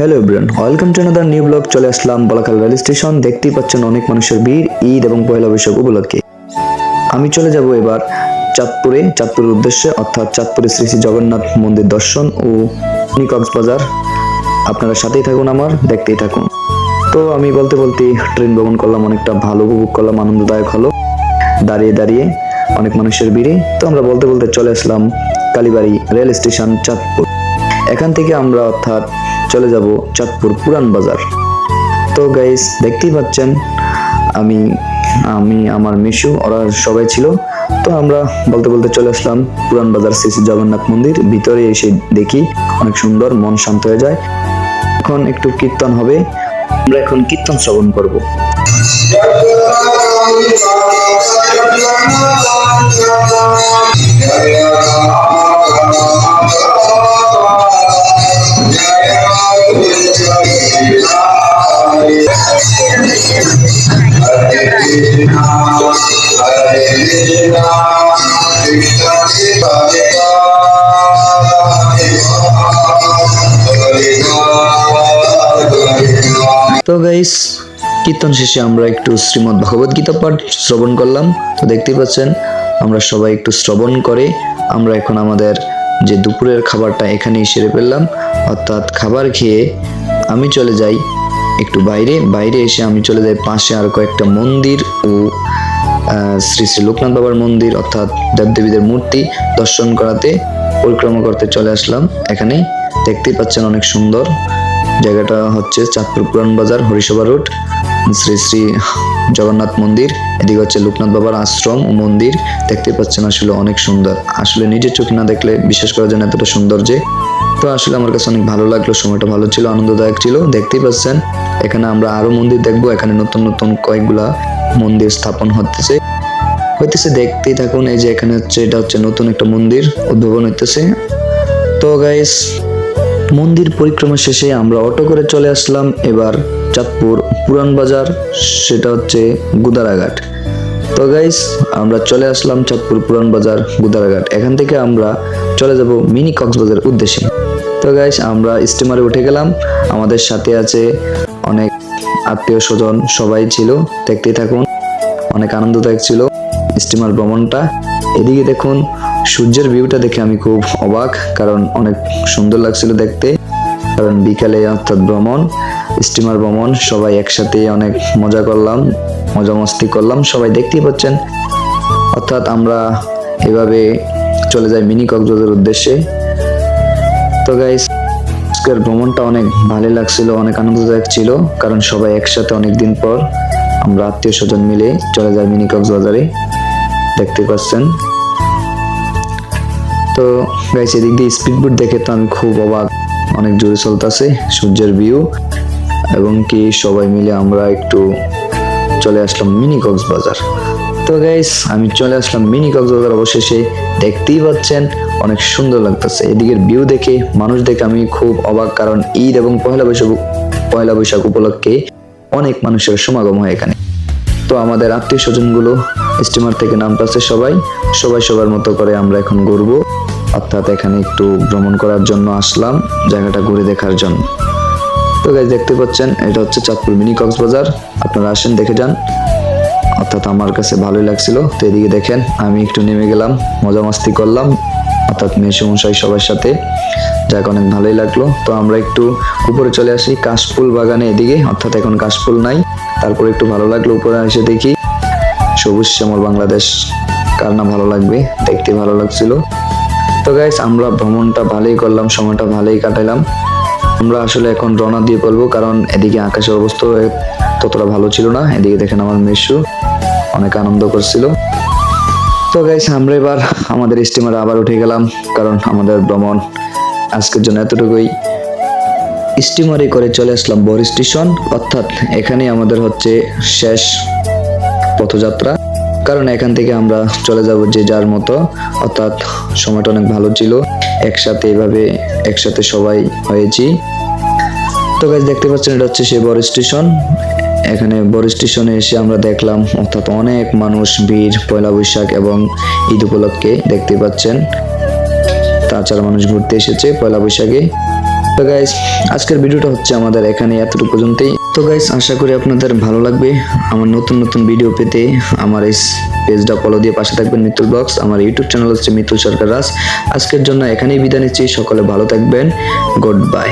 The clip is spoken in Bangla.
Hello everyone welcome to another new vlog চলে আসলাম বলাকাল রেল স্টেশন দেখতেই পাচ্ছেন অনেক মানুষের ভিড়, ঈদ এবং পয়লা বৈশাখ উপলক্ষে। আমি চলে যাব এবার চাঁদপুরে, চাঁদপুরের উদ্দেশ্যে, অর্থাৎ চাঁদপুরে শ্রী শ্রী জগন্নাথ মন্দির দর্শন ও কক্সবাজার আপনারা সাথেই থাকুন আমার, দেখতেই থাকুন। তো আমি বলতে বলতে ট্রেন ভ্রমণ করলাম, অনেকটা ভালো উপভোগ করলাম, আনন্দদায়ক হলো। দাঁড়িয়ে দাঁড়িয়ে অনেক মানুষের ভিড়ে। তো আমরা বলতে বলতে চলে আসলাম কালীবাড়ি রেল স্টেশন চাঁদপুর। এখান থেকে আমরা অর্থাৎ চলে যাব চাঁদপুর পুরান বাজার। তো গাইস দেখতেই পাচ্ছেন, আমি আমি, আমার মিশু, ওরা সবাই ছিল। তো আমরা বলতে বলতে চলে আসলাম পুরান বাজার শ্রী জগন্নাথ মন্দির। ভিতরে এসে দেখি অনেক সুন্দর, মন শান্ত হয়ে যায়। এখন একটু কীর্তন হবে। আমরা এখন কীর্তন শ্রবণ করব। গাইস কীর্তন শেষে আমরা একটু শ্রীমদ্ ভগবদ গীতা পাঠ শ্রবণ করলাম। তো দেখতেই পাচ্ছেন, আমরা সবাই একটু শ্রবণ করে আমরা এখন আমাদের যে দুপুরের খাবারটা এখানেই সেরে ফেললাম। অর্থাৎ খাবার খেয়ে আমি চলে যাই একটু বাইরে। বাইরে এসে আমি চলে যাই পাশে আর কয়েকটা মন্দির ও শ্রী শ্রী লোকনাথ বাবার মন্দির অর্থাৎ দেবদেবীদের মূর্তি দর্শন করাতে, পরিক্রমা করতে চলে আসলাম। এখানে দেখতেই পাচ্ছেন অনেক সুন্দর জায়গাটা হচ্ছে চাঁদপুর পুরান বাজার, হরিসভা রোড, শ্রী শ্রী জগন্নাথ মন্দির। এদিকে হচ্ছে লোকনাথ বাবার আশ্রম ও মন্দির। দেখতে পাচ্ছেন আসলে অনেক সুন্দর। আসলে নিজের চোখে না দেখলে বিশ্বাস করা যায় না এতটা সুন্দর যে। তো আসলে আমার কাছে অনেক ভালো লাগল, সময়টা ভালো ছিল, আনন্দদায়ক ছিল। দেখতেই পাচ্ছেন, এখানে আমরা আরও মন্দির দেখব। এখানে নতুন নতুন কয়েকগুলা মন্দির স্থাপন হতেছে। হইতেছে দেখতেই থাকুন, এই যে এখানে হচ্ছে, এটা হচ্ছে নতুন একটা মন্দির উদ্ভাবন হইতেছে। তো গাইস মন্দির পরিক্রমা শেষে আমরা অটো করে চলে আসলাম এবার চাঁদপুর পুরান বাজার, সেটা হচ্ছে গুদারাঘাট। তো গাইস আমরা চলে আসলাম চাঁদপুর পুরান বাজার, গুদারাঘাট। এখান থেকে আমরা চলে যাব মিনি কক্সবাজার উদ্দেশ্যে। তো গাইস আমরা স্টিমারে উঠে গেলাম। আমাদের সাথে আছে অনেক আত্মীয় স্বজন, সবাই ছিল। দেখতেই থাকুন, অনেক আনন্দদায়ক ছিল স্টিমার ভ্রমণটা। এদিকে দেখুন, সূর্যের ভিউটা দেখে আমি খুব অবাক, কারণ অনেক সুন্দর লাগছিল দেখতে। কারণ বিকালে অর্থাৎ ভ্রমণ, স্টিমার ভ্রমণ, সবাই একসাথে অনেক মজা করলাম, মজা মস্তি করলাম, সবাই দেখতেই পাচ্ছেন। অর্থাৎ আমরা এভাবে চলে যাই মিনি কক্সবাজার উদ্দেশ্যে। তো গাইস আজকের ভ্রমণটা অনেক ভালো লাগছিল, অনেক আনন্দদায়ক ছিল, কারণ সবাই একসাথে অনেক দিন পর আমরা আত্মীয় স্বজন মিলে চলে যাই মিনি কক্সবাজারে। দেখতে পাচ্ছেন। তো গাইস এদিক দিয়ে স্পিড বোট দেখে তো আমি খুব অবাক। অনেক জোরে চলতেছে, সূর্যের ভিউ এবং কি সবাই মিলে আমরা একটু চলে আসলাম মিনি কক্সবাজার তো গাইস আমি চলে আসলাম মিনি কক্সবাজার অবশেষে। দেখতেই পাচ্ছেন, অনেক সুন্দর লাগতেছে। এদিকের ভিউ দেখে, মানুষ দেখে আমি খুব অবাক। কারণ ঈদ এবং পয়লা বৈশাখ পয়লা বৈশাখ উপলক্ষে অনেক মানুষের সমাগম হয় এখানে। তো আমাদের আত্মীয় স্বজনগুলো স্টিমার থেকে নামতেছে সবাই। সবাই সবার মতো করে আমরা এখন ঘুরবো। অর্থাৎ এখানে একটু ভ্রমণ করার জন্য আসলাম, জায়গাটা ঘুরে দেখার জন্য। তো গাইজ দেখতে পাচ্ছেন, এটা হচ্ছে চাঁদপুর মিনি কক্সবাজার। আপনারা আসেন, দেখে যান। অর্থাৎ আমার কাছে ভালোই লাগছিল। তো এদিকে দেখেন, আমি একটু নেমে গেলাম, মজা মাস্তি করলাম। অর্থাৎ মেসে মশাই সবার সাথে। যাক, অনেক ভালোই লাগল। তো আমরা একটু উপরে চলে আসি, কাশফুল বাগানে এদিকে। অর্থাৎ এখন কাশফুল নাই। তারপর একটু ভালো লাগল উপরে এসে দেখি। সবুজ শ্যামল বাংলাদেশ। কার না ভালো লাগবে? দেখতে ভালো লাগছিল। তো গাইস আমরা ভ্রমণটা ভালোই করলাম, সময়টা ভালোই কাটাইলাম আমরা আসলে এখন রওনা দিয়ে পড়ব কারণ এদিকে আকাশের অবস্থা ততটা ভালো ছিল না। এদিকে দেখেন আমার মেশু অনেক আনন্দ করছিল। তো গাইস আমরা এবার আমাদের স্টিমারে আবার উঠে গেলাম, কারণ আমাদের ভ্রমণ আজকের জন্য এতটুকুই। স্টিমারে করে চলে আসলাম বর স্টেশন অর্থাৎ এখানে আমাদের হচ্ছে শেষ পথযাত্রা। কারণ এখান থেকে আমরা চলে যাব যে যার মতো। অর্থাৎ সময়টা অনেক ভালো ছিল। একসাথে এভাবে একসাথে সবাই হয়েছি। তো গাছ দেখতে পাচ্ছেন, এটা হচ্ছে সেই বড় স্টেশন। এখানে বড় স্টেশনে এসে আমরা দেখলাম, অর্থাৎ অনেক মানুষ, ভিড়, পয়লা বৈশাখ এবং ঈদ উপলক্ষে দেখতে পাচ্ছেন। তাছাড়া মানুষ ঘুরতে এসেছে পয়লা বৈশাখে। তো গাইস আজকের ভিডিওটা হচ্ছে আমাদের এখানে এতটুকু পর্যন্তই। তো গাইস আশা করি আপনাদের ভালো লাগবে। আমার নতুন নতুন ভিডিও পেতে আমার এই পেজটা ফলো দিয়ে পাশে থাকবেন মিতুল ব্লগস আমার ইউটিউব চ্যানেল হচ্ছে মিতুল সরকার রাস আজকের জন্য এখানেই বিদায় নিচ্ছি। সকলে ভালো থাকবেন। Good bye